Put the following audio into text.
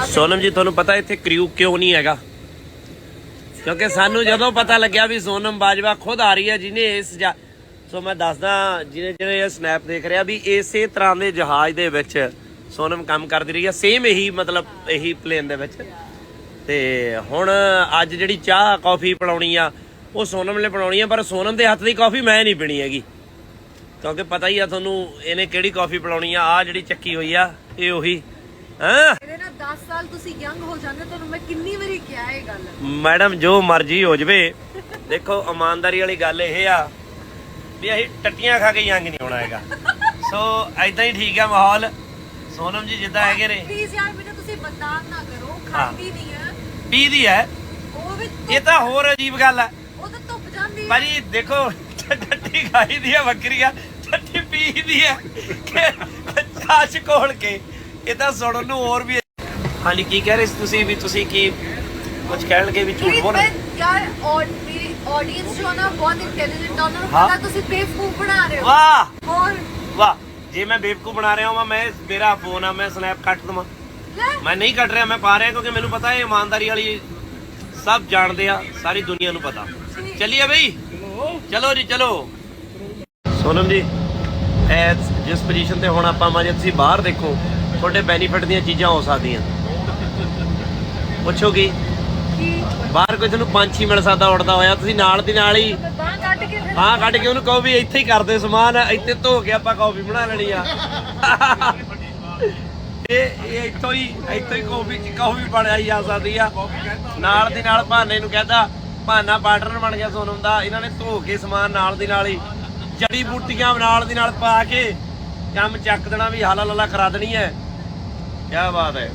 ਸੋਨਮ ਜੀ, ਤੁਹਾਨੂੰ ਪਤਾ ਇੱਥੇ ਕ੍ਰਿਊ ਕਿਉਂ ਨਹੀਂ ਹੈਗਾ? ਕਿਉਂਕਿ ਸਾਨੂੰ ਜਦੋਂ ਪਤਾ ਲੱਗਿਆ ਵੀ ਸੋਨਮ ਬਾਜਵਾ ਖੁਦ ਆ ਰਹੀ ਹੈ, ਜਿਹਨੇ ਇਸ ਸੋ ਮੈਂ ਦੱਸਦਾ, ਜਿਹਨੇ ਜਿਹੜੇ ਇਹ ਸਨੈਪ ਦੇਖ ਰਿਹਾ ਵੀ ਇਸੇ ਤਰ੍ਹਾਂ ਦੇ ਜਹਾਜ਼ ਦੇ ਵਿੱਚ ਸੋਨਮ ਕੰਮ ਕਰਦੀ ਰਹੀ ਹੈ ਸੇਮ ਇਹੀ ਮਤਲਬ ਇਹੀ ਪਲੇਨ ਦੇ ਵਿੱਚ। ਤੇ ਹੁਣ ਅੱਜ ਜਿਹੜੀ ਚਾਹ ਕਾਫੀ ਪਿਲਾਉਣੀ ਆ, ਉਹ ਸੋਨਮ ਨੇ ਬਣਾਉਣੀ ਆ, ਪਰ ਸੋਨਮ ਦੇ ਹੱਥ ਦੀ ਕਾਫੀ ਮੈਂ ਨਹੀਂ ਪੀਣੀ ਹੈਗੀ। ਕਿਉਂਕਿ ਪਤਾ ਹੀ ਆ ਤੁਹਾਨੂੰ ਇਹਨੇ ਕਿਹੜੀ ਕਾਫੀ ਪਿਲਾਉਣੀ ਆ ਆ ਜਿਹੜੀ ਚੱਕੀ ਹੋਈ ਆ, ਇਹ ਉਹੀ, ਹਾਂ? ਮੇਰੇ ਨਾਲ 10 ਸਾਲ ਤੁਸੀਂ ਯੰਗ ਹੋ ਜਾਂਦੇ ਤੁਹਾਨੂੰ ਮੈਂ ਕਿੰਨੀ ਵਾਰੀ ਕਿਹਾ ਇਹ ਗੱਲ? ਮੈਡਮ ਜੋ ਮਰਜ਼ੀ ਹੋ ਜਵੇ ਦੇਖੋ ਇਮਾਨਦਾਰੀ ਵਾਲੀ ਗੱਲ ਇਹ ਆ ਵੀ ਅਸੀਂ ਟੱਟੀਆਂ ਖਾ ਕੇ ਯੰਗ ਨਹੀਂ ਹੋਣਾ ਹੈਗਾ। ਸੋ ਐਦਾਂ ਹੀ ਠੀਕ ਆ ਮਾਹੌਲ। ਸੋਨਮ ਜੀ ਜਿੱਦਾਂ ਹੈਗੇ ਨੇ। ਪਲੀਜ਼ ਯਾਰ ਮੈਨੂੰ ਤੁਸੀਂ ਬਦਨਾਮ ਨਾ ਕਰੋ। ਖਾਂਦੀ ਨਹੀਂ ਹੈ ਪੀ ਦੀ ਹੈ। ਉਹ ਵੀ ਇਹ ਤਾਂ ਹੋਰ ਅਜੀਬ ਗੱਲ ਹੈ ਉਹ ਤਾਂ ਧੁੱਪ ਜਾਂਦੀ ਹੈ ਭਾਜੀ ਦੇਖੋ ਟੱਟੀ ਖਾਈ ਦੀ ਹੈ ਬੱਕਰੀ ਆ। ਟੱਟੀ ਪੀ ਦੀ ਹੈ ਕਿ ਚਾਚ ਕੋਲ ਕੇ। ਇਹ ਤਾਂ ਸੁਣਨ ਨੂੰ ਹੋਰ ਵੀ ਹਾਂਜੀ ਕੀ ਕਹਿ ਰਹੇ ਸੀ ਤੁਸੀਂ ਵੀ ਤੁਸੀਂ ਕੀ ਕੁਝ ਕਹਿਣ ਲੱਗੇ ਵੀ ਝੂਠ ਬੋਲ ਮੈਂ ਯਾਰ ਔਰ ਮੇਰੀ ਆਡੀਅנס ਜੋ ਨਾ ਬਹੁਤ ਇੰਟੈਲੀਜੈਂਟ ਆ ਉਹਨਾਂ ਨੂੰ। ਪਤਾ ਤੁਸੀਂ ਬੇਵਕੂਫ ਬਣਾ ਰਹੇ ਹੋ। ਵਾਹ! ਹੋਰ? ਵਾਹ! ਜੇ ਮੈਂ ਬੇਵਕੂਫ ਬਣਾ ਰਿਹਾ ਹਾਂ ਮੈਂ ਮੇਰਾ ਫੋਨ ਆ ਮੈਂ ਸਨੈਪ ਕੱਟ ਦਵਾਂ। ਮੈਂ ਨਹੀਂ ਕੱਟ ਰਿਹਾ ਮੈਂ ਪਾ ਰਿਹਾ ਕਿਉਂਕਿ ਮੈਨੂੰ ਪਤਾ ਹੈ ਇਮਾਨਦਾਰੀ ਵਾਲੀ ਸਭ ਜਾਣਦੇ ਆ ਸਾਰੀ ਦੁਨੀਆ ਨੂੰ ਪਤਾ। ਚੱਲੀਏ ਬਈ? ਚਲੋ। ਜੀ ਚਲੋ। ਸੋਨਮ ਜੀ ਐਸ ਜਿਸ ਪੋਜੀਸ਼ਨ ਤੇ ਹੁਣ ਆਪਾਂ ਮਾਂ ਜੇ ਤੁਸੀਂ ਬਾਹਰ ਦੇਖੋ ਤੁਹਾਡੇ ਬੈਨੀਫਿਟ ਦੀਆਂ ਚੀਜ਼ਾਂ ਹੋ ਸਕਦੀਆਂ। ਪੁੱਛੋਗੀ? ਬਾਹਰ ਕੋਈ ਤੁਹਾਨੂੰ ਪੰਛੀ ਮਿਲ ਸਕਦਾ ਉੜਦਾ ਹੋਇਆ ਤੁਸੀਂ ਨਾਲ ਦੀ ਨਾਲ ਹੀ ਬਾਂਹ ਕੱਢ ਕੇ ਕੱਢ ਉਹਨੂੰ ਕਹੋ ਵੀ ਇੱਥੇ ਹੀ ਕਰਦੇ ਸਮਾਨ ਇੱਥੇ ਧੋ ਕੇ ਆਪਾਂ ਕਾਫੀ ਬਣਾ ਲੈਣੀ ਆ। ਇਹ ਇਹ ਇੱਥੋਂ ਹੀ ਇੱਥੋਂ ਹੀ ਕਾਫੀ ਕਾਫੀ ਬਣਾਈ ਜਾ ਸਕਦੀ ਆ। ਨਾਲ ਦੀ ਨਾਲ ਭਾਨੇ ਨੂੰ ਕਹਿੰਦਾ ਭਾਨਾ ਪਾਰਟਨਰ ਬਣ ਗਿਆ ਸੋਨਮ ਦਾ ਇਹਨਾਂ ਨੇ ਧੋ ਕੇ ਸਮਾਨ ਨਾਲ ਦੀ ਨਾਲ ਹੀ ਜੜੀ ਬੂਟੀਆਂ ਨਾਲ ਦੀ ਨਾਲ ਪਾ ਕੇ ਕੰਮ ਚੱਕ ਦੇਣਾ ਵੀ ਹਾਲਾ ਲਾਲਾ ਕਰਾ ਦੇਣੀ ਹੈ। ਕੀ ਬਾਤ ਹੈ।